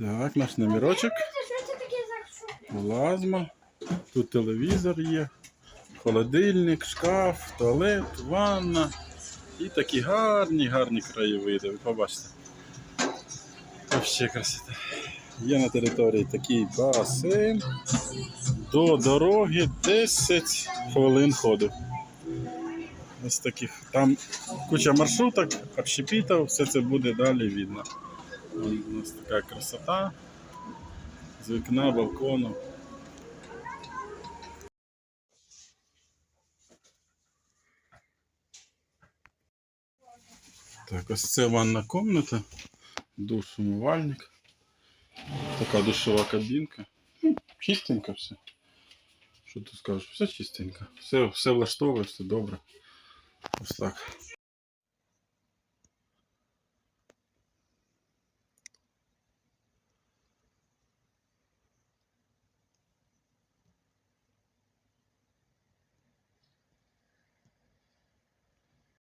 Так, наш номерочок. Плазма. Тут телевізор є, холодильник, шкаф, туалет, ванна. І такі гарні, гарні краєвиди. Ви побачите. Вообще красота. Є на території такий басейн. До дороги 10 хвилин ходу. Ось таких. Там куча маршруток, общепітів, все це буде далі видно. Вон У нас така красота. З вікна, балкону. Так, ось це ванна комната, душ, умивальник. Така душова кабінка. Ну, Чистенько все. Що тут скажеш? Все чистенько. Все, все влаштовує, все добре. Ось так.